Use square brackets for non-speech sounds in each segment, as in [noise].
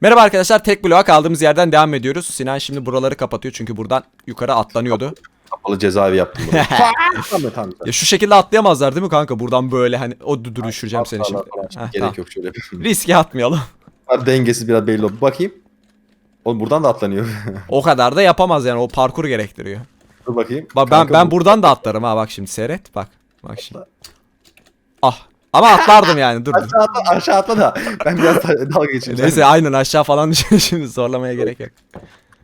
Merhaba arkadaşlar tek bloğa kaldığımız yerden devam ediyoruz. Sinan şimdi buraları kapatıyor çünkü buradan yukarı atlanıyordu. Kapalı cezaevi yaptım bunu. [laughs] tamam tamam. Ya şu şekilde atlayamazlar değil mi kanka? Buradan böyle hani o düşüreceğim seni şimdi. Atlarlar falan. Heh, Gerek tamam. yok şöyle. Riske atmayalım. Dengesi biraz belli oldu. Bakayım. Oğlum buradan da atlanıyor. [laughs] O kadar da yapamaz yani o parkur gerektiriyor. Dur bakayım. Bak ben Kanka ben bu- buradan da atlarım ha bak şimdi seyret bak. Bak şimdi. Ah ama atlardım yani dur dur. Aşağı atla, aşağı atla da. Ben biraz da- dalga geçeyim. Neyse aynen aşağı falan [laughs] düşün şimdi zorlamaya gerek yok.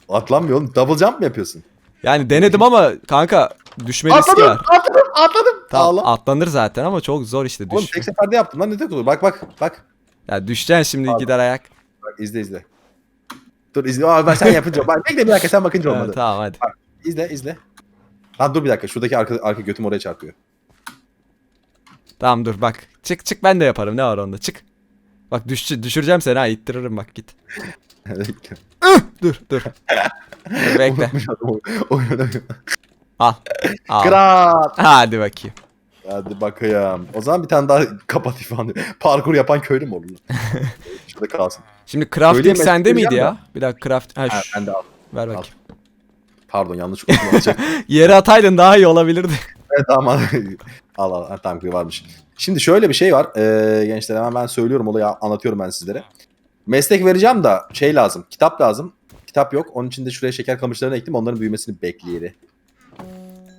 Atlanmıyor oğlum. Double jump mı yapıyorsun? Yani denedim ama kanka düşme riski Atladım, var. atladım, atladım. Tamam atlanır zaten ama çok zor işte Oğlum düş. tek seferde yaptım lan ne tek olur. Bak bak bak. Ya düşeceksin şimdi Pardon. gider ayak. Bak izle izle. Dur izle. Aa, ben sen yapınca. Bak bekle bir dakika sen bakınca [laughs] Ha, olmadı. tamam hadi. İzle izle. Lan dur bir dakika. Şuradaki arka, arka götüm oraya çarpıyor. Tamam dur bak. Çık çık ben de yaparım. Ne var onda? Çık. Bak düş, düşüreceğim seni ha ittiririm bak git. [laughs] Bekle. Dur dur. dur bekle. Al. Al. Kral. Hadi bakayım. Hadi bakayım. O zaman bir tane daha kapat ifade. Parkur yapan köylü mü olur lan? [laughs] Şurada kalsın. Şimdi crafting sende miydi ya? Bir dakika craft. Ha, Ha, ben de al. ver al. bakayım. Pardon yanlış kullanacak. [laughs] Yere ataydın daha iyi olabilirdi. evet ama al al. Ha, tamam varmış. Şimdi şöyle bir şey var. Ee, gençler hemen ben söylüyorum olayı anlatıyorum ben sizlere. Meslek vereceğim da şey lazım. Kitap lazım. Kitap yok. Onun için de şuraya şeker kamışlarını ektim. Onların büyümesini bekleyeli.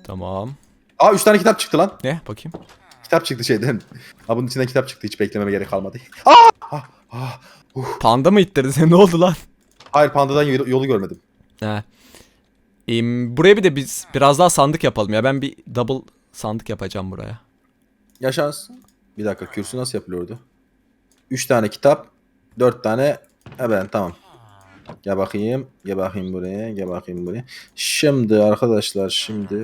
Tamam. Aa 3 tane kitap çıktı lan. Ne bakayım. Kitap çıktı şeyden. Ha bunun içinden kitap çıktı. Hiç beklememe gerek kalmadı. Aa! Ah, ah. Panda mı ittirdi seni? [laughs] Ne oldu lan? Hayır pandadan yolu, yolu görmedim. Ha. Em, buraya bir de biz biraz daha sandık yapalım ya. Ben bir double sandık yapacağım buraya. Yaşarsın. Bir dakika kürsü nasıl yapılıyordu? 3 tane kitap, 4 tane ben tamam. Gel bakayım, gel bakayım buraya, gel bakayım buraya. Şimdi arkadaşlar şimdi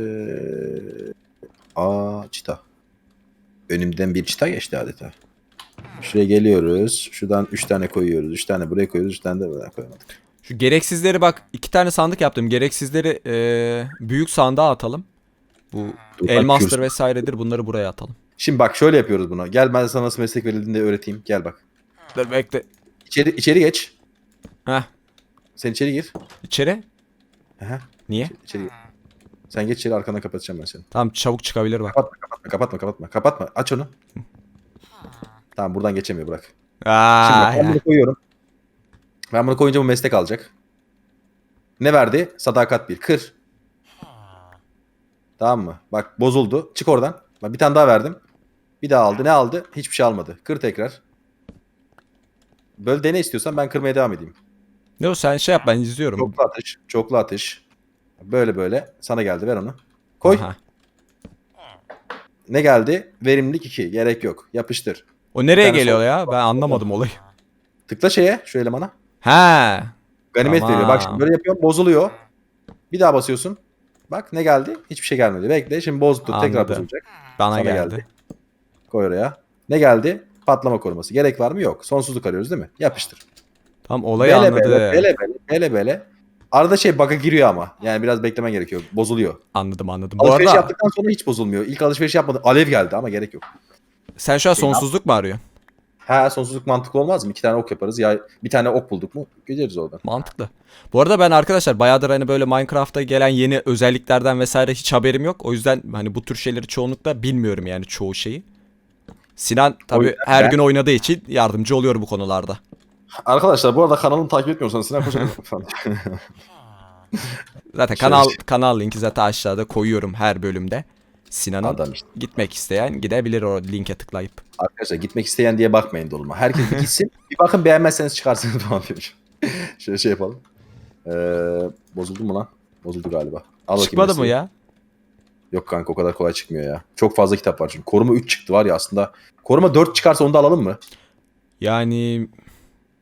Aa çita. Önümden bir çita geçti adeta. Şuraya geliyoruz. Şuradan 3 tane koyuyoruz. 3 tane buraya koyuyoruz. 3 tane de buraya koymadık. Şu gereksizleri bak iki tane sandık yaptım. Gereksizleri eee, büyük sandığa atalım. Bu elmastır vesairedir bunları buraya atalım. Şimdi bak şöyle yapıyoruz bunu. Gel ben sana nasıl meslek verildiğini de öğreteyim. Gel bak. Dur bekle. İçeri, içeri geç. Heh Sen içeri gir. içeri. Aha, Niye? içeri gir. Sen geç içeri arkandan kapatacağım ben seni. Tamam çabuk çıkabilir bak. Kapatma kapatma kapatma kapatma. Kapatma. Aç onu. Tamam buradan geçemiyor bırak. Şimdi Aa, bak, ben bunu koyuyorum. Ben bunu koyunca bu meslek alacak. Ne verdi? Sadakat bir. Kır. Tamam mı? Bak bozuldu. Çık oradan. Bak bir tane daha verdim. Bir daha aldı. Ne aldı? Hiçbir şey almadı. Kır tekrar. Böyle dene istiyorsan ben kırmaya devam edeyim. Ne o sen şey yap ben izliyorum. Çoklu atış. Çoklu atış. Böyle böyle. Sana geldi. Ver onu. Koy. Aha. Ne geldi? Verimlilik 2. Gerek yok. Yapıştır. O nereye tane geliyor sol- ya? Ben anlamadım olayı. Tıkla şeye. Şu elemana. Ha. Ganimet Tamam. veriyor. Bak şimdi böyle yapıyorum. Bozuluyor. Bir daha basıyorsun. Bak ne geldi? Hiçbir şey gelmedi. Bekle. Şimdi bozdu. Tekrar bozulacak. Bana Sana geldi. geldi. Koy oraya. Ne geldi? Patlama koruması. Gerek var mı? Yok. Sonsuzluk arıyoruz değil mi? Yapıştır. Tam olayı Bele anladı. bele, bele bele, bele bele. Arada şey bug'a giriyor ama. Yani biraz beklemen gerekiyor. Bozuluyor. Anladım anladım. Bu Alışveriş arada yaptıktan sonra hiç bozulmuyor. İlk alışveriş yapmadı. Alev geldi ama gerek yok. sen şu an sonsuzluk mu arıyorsun? Ha sonsuzluk mantıklı olmaz mı? İki tane ok yaparız. Ya bir tane ok bulduk mu? Gideriz oradan. Mantıklı. Bu arada ben arkadaşlar bayağıdır hani böyle Minecraft'ta gelen yeni özelliklerden vesaire hiç haberim yok. O yüzden hani bu tür şeyleri çoğunlukla bilmiyorum yani çoğu şeyi. Sinan tabii yüzden her ben- gün oynadığı için yardımcı oluyor bu konularda. Arkadaşlar bu arada kanalımı takip etmiyorsanız Sinan Koç'a falan. [laughs] [laughs] Zaten kanal şey- kanal linki zaten aşağıda koyuyorum her bölümde. Sinan'ın işte. gitmek isteyen gidebilir o linke tıklayıp. Arkadaşlar gitmek isteyen diye bakmayın doluma. Herkes bir gitsin. [laughs] bir bakın beğenmezseniz çıkarsınız falan demiş. [laughs] Şöyle şey yapalım. Ee, bozuldu mu lan? Bozuldu galiba. Al bakayım Çıkmadı mı ya? Yok kanka o kadar kolay çıkmıyor ya. Çok fazla kitap var çünkü. Koruma 3 çıktı var ya aslında. Koruma 4 çıkarsa onu da alalım mı? Yani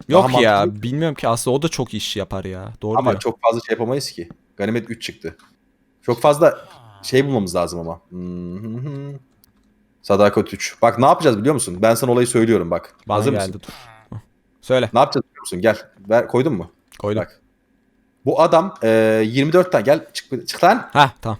yok Daha ya mantıklı. bilmiyorum ki aslında o da çok iş yapar ya. Doğru Ama diyor. çok fazla şey yapamayız ki. Ganimet 3 çıktı. Çok fazla şey bulmamız lazım ama. Hmm. Sadakat 3. Bak ne yapacağız biliyor musun? Ben sana olayı söylüyorum bak. Bana Hazır geldi mısın? dur. Söyle Ne yapacağız biliyor musun? Gel. Ver, koydun mu? koydum. Bak. Bu adam e, 24 tane gel çık, çık lan. Ha tamam.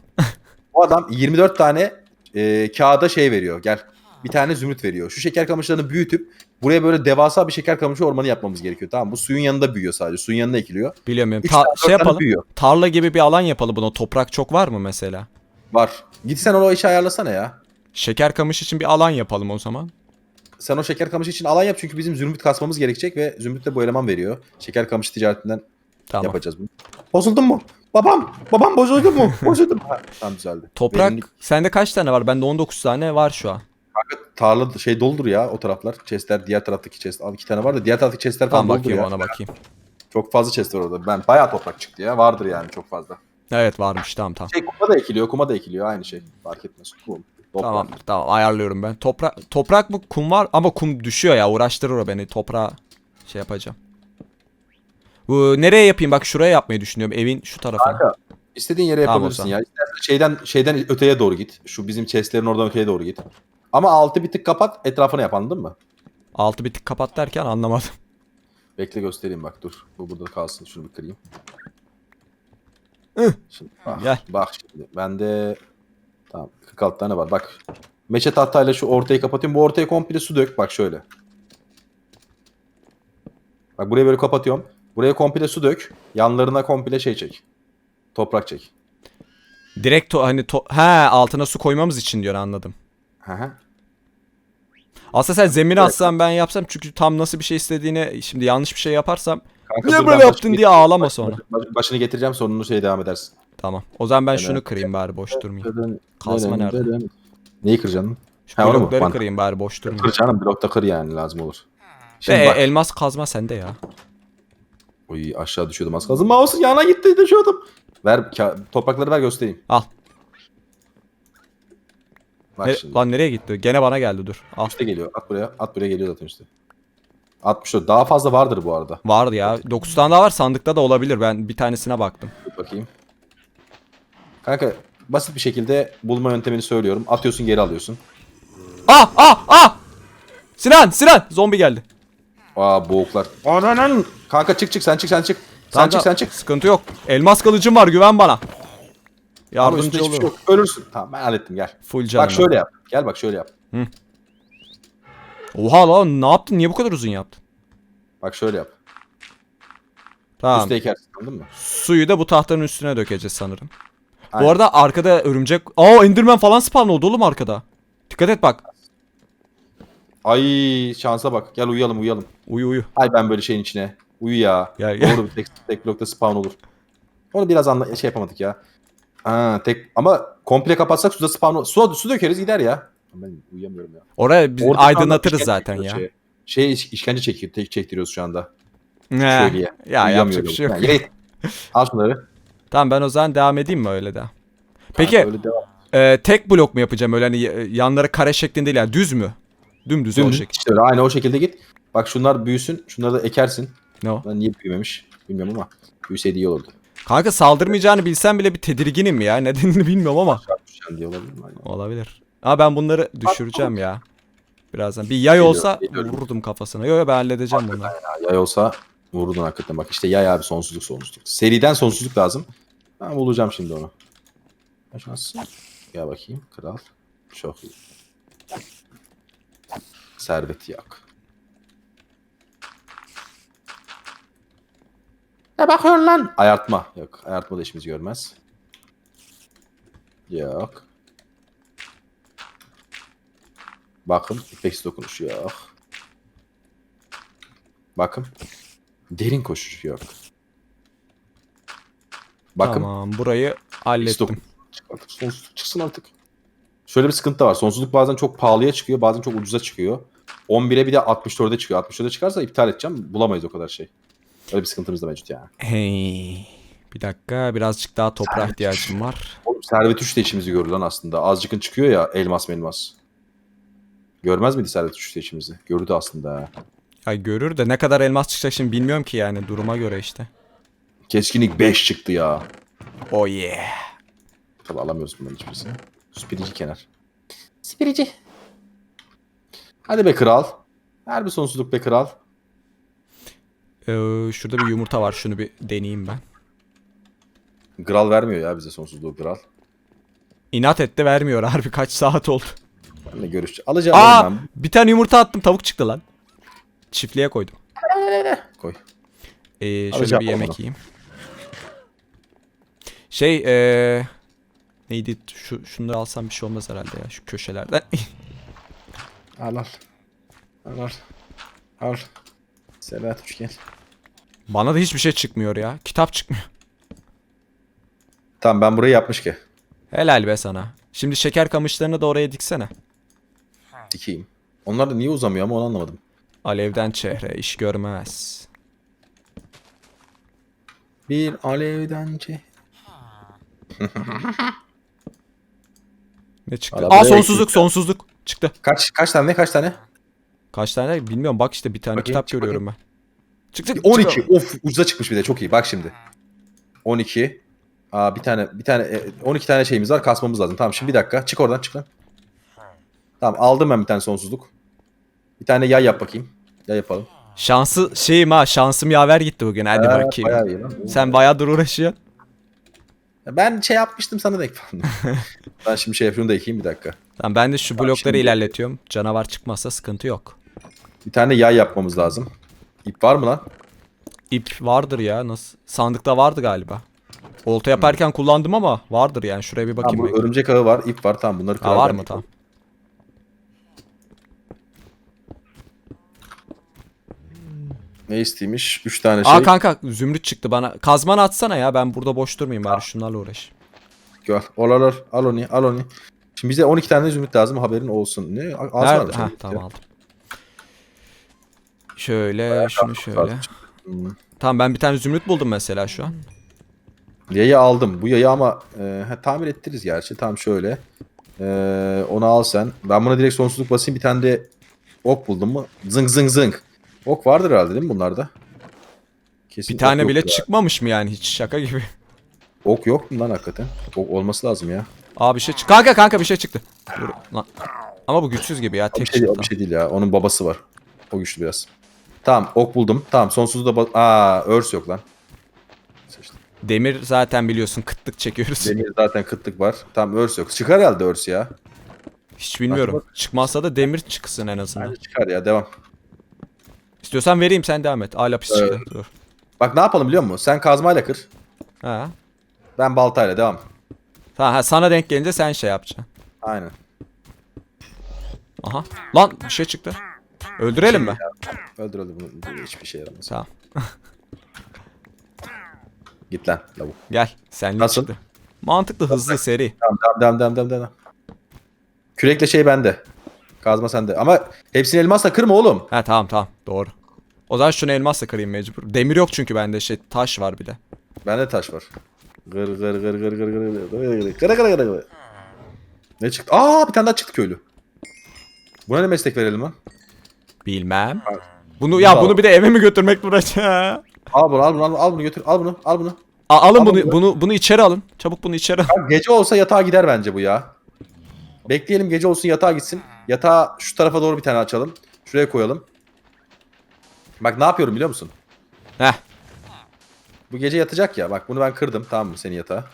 Bu adam 24 tane e, kağıda şey veriyor. Gel. Bir tane zümrüt veriyor. Şu şeker kamışlarını büyütüp Buraya böyle devasa bir şeker kamışı ormanı yapmamız gerekiyor. Tamam? Bu suyun yanında büyüyor sadece. Suyun yanına ekiliyor. Biliyorum. Üç Ta- tane, dört şey tane yapalım. büyüyor. Tarla gibi bir alan yapalım buna. Toprak çok var mı mesela? Var. Git sen o işi ayarlasana ya. Şeker kamış için bir alan yapalım o zaman. Sen o şeker kamışı için alan yap çünkü bizim zümrüt kasmamız gerekecek ve zümrüt de bu eleman veriyor. Şeker kamışı ticaretinden Tamam. yapacağız bunu. Bozuldun mu? Babam! Babam bozuldu mu? [laughs] Bozuldum. Ha, tamam düzeldi. Toprak Benim sende kaç tane var? Bende 19 tane var şu an. tarla şey doldur ya o taraflar. Chestler diğer taraftaki chest. Al iki tane var da diğer taraftaki chestler falan Tamam doldur bakayım ya. ona bakayım. Çok fazla chest var orada. Ben bayağı toprak çıktı ya. Vardır yani çok fazla. Evet varmış tamam tamam. Şey kuma da ekiliyor. Kuma da ekiliyor. Aynı şey. Fark etmez. Kum. Toprak. Tamam tamam ayarlıyorum ben. Toprak toprak mı kum var ama kum düşüyor ya uğraştırır o beni. Toprağa şey yapacağım. Bu nereye yapayım? Bak şuraya yapmayı düşünüyorum. Evin şu tarafına. Kanka istediğin yere Tamam, yapabilirsin ya. İstersen şeyden şeyden öteye doğru git. Şu bizim chestlerin oradan öteye doğru git. Ama altı bir tık kapat. Etrafını yap anladın mı? Altı bir tık kapat derken anlamadım. Bekle göstereyim bak dur. Bu burada kalsın. Şunu bir kırayım. Şimdi bak, Gel. bak şimdi. Bende tamam 46 tane var. Bak. Meçe tahtayla şu ortayı kapatıyorum. Bu ortaya komple su dök. Bak şöyle. Bak buraya böyle kapatıyorum. Buraya komple su dök. Yanlarına komple şey çek. Toprak çek. Direkt to- hani to- he altına su koymamız için diyor anladım. Hı hı. Aslında sen zemini Evet. atsan ben yapsam çünkü tam nasıl bir şey istediğini şimdi yanlış bir şey yaparsam Kanka Niye dur, böyle ben yaptın başını diye ağlama sonra. baş- Başını getireceğim sonunu şey devam edersin. tamam. O zaman ben Evet. şunu kırayım bari boş durmayayım. Kazma nerede? Neyi kıracaksın? Şu Ha, onu mu? blokları Bana. kırayım bari boş durmayayım. Kır canım blokta kır yani lazım olur. Ve Şimdi bak. elmas kazma sende ya. Oy aşağı düşüyordum az kalsın. Mouse'un yanına gitti düşüyordum. Ver ka- toprakları ver göstereyim. Al. Bak Ne- şimdi. lan nereye gitti? Gene bana geldi dur. Al. Üste geliyor. At buraya. At buraya geliyor zaten işte. 64. Daha fazla vardır bu arada. Vardı ya. 9 tane daha var sandıkta da olabilir. Ben bir tanesine baktım. Dur bakayım. Kanka basit bir şekilde bulma yöntemini söylüyorum. Atıyorsun geri alıyorsun. Ah ah ah! Sinan Sinan zombi geldi. Aa boğuklar. Ananın. Kanka çık çık sen çık sen çık. Sen Tamam, çık sen çık. Sıkıntı yok. Elmas kılıcım var güven bana. Yardımcı şey olurum. yok. Ölürsün. Tamam ben hallettim gel. Full canım. Bak şöyle yap. Gel bak şöyle yap. Oha lan ne yaptın? Niye bu kadar uzun yaptın? Bak şöyle yap. Tamam. Üste ekersin anladın mı? Suyu da bu tahtanın üstüne dökeceğiz sanırım. Aynen. Bu arada arkada örümcek... Aa Enderman falan spawn oldu oğlum arkada. Dikkat et bak. Ay şansa bak. Gel uyuyalım uyuyalım. Uyu uyu. Ay ben böyle şeyin içine. Uyu ya. Gel, gel. Doğru bir tek, tek blokta spawn olur. Onu biraz anla şey yapamadık ya. Ha, tek ama komple kapatsak suda spawn olur. Su, su dökeriz gider ya. Ben uyuyamıyorum ya. Oraya biz Orada aydınlatırız zaten ya. Şey, şey iş- işkence çekiyor, çektiriyoruz şu anda. Ne? Şöyle ya. Ya yapacak bir şey yok. Yani. Al şunları. Tamam ben o zaman devam edeyim mi öyle de? Peki öyle devam. e, tek blok mu yapacağım öyle hani y- yanları kare şeklinde değil yani düz mü? Dümdüz Dümdüz olacak. işte öyle aynı o şekilde git. Bak şunlar büyüsün. Şunları da ekersin. Ne o? Lan niye büyümemiş? Bilmiyorum ama büyüseydi iyi olurdu. Kanka saldırmayacağını bilsem bile bir tedirginim ya. [laughs] Nedenini bilmiyorum ama. Çarpışan diye olabilir mi? Aynen. Olabilir. Ama ben bunları düşüreceğim ya. Birazdan. Bir yay olsa geliyor. vururdum kafasına. Yo yo ben halledeceğim bunu. Ya, yay olsa vururdun hakikaten. Bak işte yay abi sonsuzluk sonsuzluk. Seriden sonsuzluk lazım. Ben bulacağım şimdi onu. Aşağısı. Gel bakayım kral. Çok iyi. Servet yak. Ne bakıyorsun lan? Ayartma. Yok. Ayartma da işimizi görmez. Yok. Bakın. İpeksi dokunuş yok. Bakın. Derin koşuş yok. Bakın. Tamam burayı hallettim. Artık sonsuzluk çıksın artık. Şöyle bir sıkıntı var. Sonsuzluk bazen çok pahalıya çıkıyor, bazen çok ucuza çıkıyor. 11'e bir de 64'e çıkıyor. 64'e çıkarsa iptal edeceğim. Bulamayız o kadar şey. Öyle bir sıkıntımız da mevcut yani. Hey. Bir dakika birazcık daha toprağa ihtiyacım var. Oğlum Servet 3 de işimizi görür lan aslında. Azıcıkın çıkıyor ya elmas melmas. Görmez miydi 3 de işimizi? Gördü aslında. Ya görür de ne kadar elmas çıkacak şimdi bilmiyorum ki yani duruma göre işte. Keskinlik 5 çıktı ya. Oh yeah. Tabii alamıyoruz bunların hiçbirisini. Spirici kenar. Spirici. Hadi be kral. Her bir sonsuzluk be kral. Ee, şurada bir yumurta var şunu bir deneyeyim ben. Kral vermiyor ya bize sonsuzluğu kral. İnat etti vermiyor [laughs] harbi kaç saat oldu. Benle görüş. Alacağım Aa ben. bir tane yumurta attım tavuk çıktı lan. çiftliğe koydum. Koy. Ee, şöyle Alacağım bir yemek onu. yiyeyim. Şey ee, neydi şu şunları alsam bir şey olmaz herhalde ya şu köşelerden. [laughs] Al al. Al al. Al. Sebat üçgen. Bana da hiçbir şey çıkmıyor ya. Kitap çıkmıyor. Tamam ben burayı yapmış ki. Helal be sana. Şimdi şeker kamışlarını da oraya diksene. Dikeyim. Onlar da niye uzamıyor ama onu anlamadım. Alevden çehre iş görmez. Bir alevden çe... Ne çıktı? Valla Aa sonsuzluk ekleyeceğim. sonsuzluk çıktı. Kaç kaç tane kaç tane? Kaç tane bilmiyorum bak işte bir tane Bakayım, kitap çık görüyorum ben. Çıktı. 12. çıktı. Of ucuza çıkmış bir de çok iyi. Bak şimdi. 12. Aa bir tane bir tane e, 12 tane şeyimiz var. Kasmamız lazım. Tamam şimdi bir dakika. Çık oradan çık lan. Tamam aldım ben bir tane sonsuzluk. Bir tane yay yap bakayım. Yay yapalım. Şansı şeyim ha şansım yaver gitti bugün hadi Ee, bakayım. bayağı iyi lan. Sen bayağıdır uğraşıyorsun. Ben şey yapmıştım sana da ek falan. [laughs] ben şimdi şey şunu da ekeyim bir dakika. Tamam ben de şu blokları şimdi- ilerletiyorum. Canavar çıkmazsa sıkıntı yok. Bir tane yay yapmamız lazım. İp var mı lan? İp vardır ya nasıl? Sandıkta vardı galiba. Olta yaparken kullandım ama vardır yani şuraya bir Tamam, bakayım. bu örümcek ağı var, ip var. Tamam bunları ha, var mı tamam. Ne isteymiş? 3 tane şey. Aa kanka zümrüt çıktı bana. Kazmanı atsana ya ben burada boş durmayayım bari şunlarla uğraş. Gör. Al al al. Al onu. Al onu. Şimdi bize 12 tane zümrüt lazım haberin olsun. Ne? Az Nerede? Ha tamam aldım. Şöyle şunu şöyle. Hmm. Tamam ben bir tane zümrüt buldum mesela şu an. Yayı aldım. Bu yayı ama e, tamir ettiririz gerçi. Tamam şöyle. E, onu al sen. Ben buna direkt sonsuzluk basayım. Bir tane de ok buldum mu? Zıng zıng zıng. Ok vardır herhalde değil mi bunlarda? Kesin Bir tane ok bile yoktur çıkmamış mı yani hiç şaka gibi. Ok yok mu lan hakikaten? Ok olması lazım ya. Aa bir şey çıktı. Kanka kanka bir şey çıktı. Dur lan. Ama bu güçsüz gibi ya O bir, tek şey, çıktı. bir şey değil ya. Onun babası var. O güçlü biraz. Tamam ok buldum. Tamam sonsuzluğu da... Aa örs yok lan. Seçtim. Demir zaten biliyorsun kıtlık çekiyoruz. Demir zaten kıtlık var. Tamam örs yok. Çıkar herhalde örs ya. Hiç bilmiyorum. Bak, Çıkmazsa da demir çıksın en azından. Bence çıkar ya devam. İstiyorsan vereyim sen devam et. Aa lapis Evet. çıktı. Dur. Bak ne yapalım biliyor musun? Sen kazmayla kır. Ha. Ben baltayla devam. Tamam ha, sana denk gelince sen şey yapacaksın. Aynen. Aha. Lan bir şey çıktı. Öldürelim mi? Öldür öldür bunu. Bu Hiçbir şey yaramaz. Tamam. [laughs] Git lan lavuk. Gel. Senlik Nasıl? çıktı. Mantıklı, hızlı, seri. Tamam devam devam devam devam. devam. Kürekle şey bende. Kazma sende. Ama hepsini elmasla kırma oğlum. Ha tamam tamam. Doğru. O zaman şunu elmasla kırayım mecbur. Demir yok çünkü bende şey taş var bir de. Bende taş var. Gır gır gır gır gır gır gır gır gır gır gır gır. Ne çıktı? Aa bir tane daha çıktı köylü. Buna ne meslek verelim lan? Bilmem. Bunu ya bunu bir de eve mi götürmek duracak? Al bunu al bunu al bunu, al bunu götür al bunu al bunu. Aa, alın Ama bunu bu- bunu bunu içeri alın. Çabuk bunu içeri alın. Gece olsa yatağa gider bence bu ya. Bekleyelim gece olsun yatağa gitsin. Yatağı şu tarafa doğru bir tane açalım. Şuraya koyalım. Bak ne yapıyorum biliyor musun? Heh. Bu gece yatacak ya. Bak bunu ben kırdım tamam mı senin yatağa.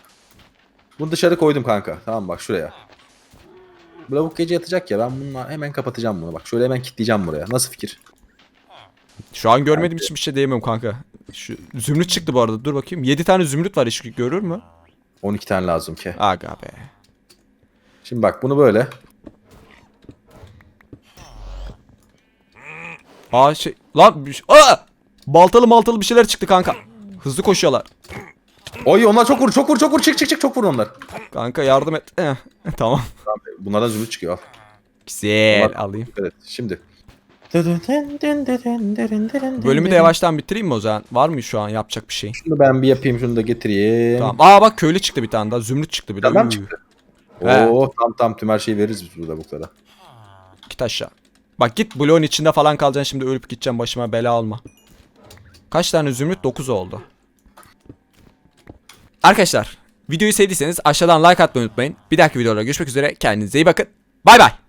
Bunu dışarı koydum kanka. Tamam mı? bak şuraya. Bu lavuk gece yatacak ya. Ben bununla hemen kapatacağım bunu. Bak şöyle hemen kilitleyeceğim buraya. Nasıl fikir? Şu an görmediğim için bir şey diyemem kanka. Şu zümrüt çıktı bu arada. Dur bakayım. 7 tane zümrüt var hiç görür mü? 12 tane lazım ki. Aga be. Şimdi bak bunu böyle. Aa şey lan bir şey- Aa! Baltalı maltalı bir şeyler çıktı kanka. Hızlı koşuyorlar. Oy onlar çok vur çok vur çok vur çık çık çık çok vur onlar. Kanka yardım et. Eh, tamam. Tamam, bunlardan zümrüt çıkıyor. al. Güzel alayım. Evet şimdi. Bölümü de yavaştan bitireyim mi o zaman? Var mı şu an yapacak bir şey? Şunu ben bir yapayım şunu da getireyim. Tamam. Aa bak köylü çıktı bir tane daha. Zümrüt çıktı bir de. Tamam Üü. çıktı. He. Oo tam tam tüm her şeyi veririz biz burada bu kadar. Git aşağı. Bak git bloğun içinde falan kalacaksın şimdi ölüp gideceğim başıma bela alma. Kaç tane zümrüt? 9 oldu. Arkadaşlar videoyu sevdiyseniz aşağıdan like atmayı unutmayın. Bir dahaki videoda görüşmek üzere. Kendinize iyi bakın. Bay bay.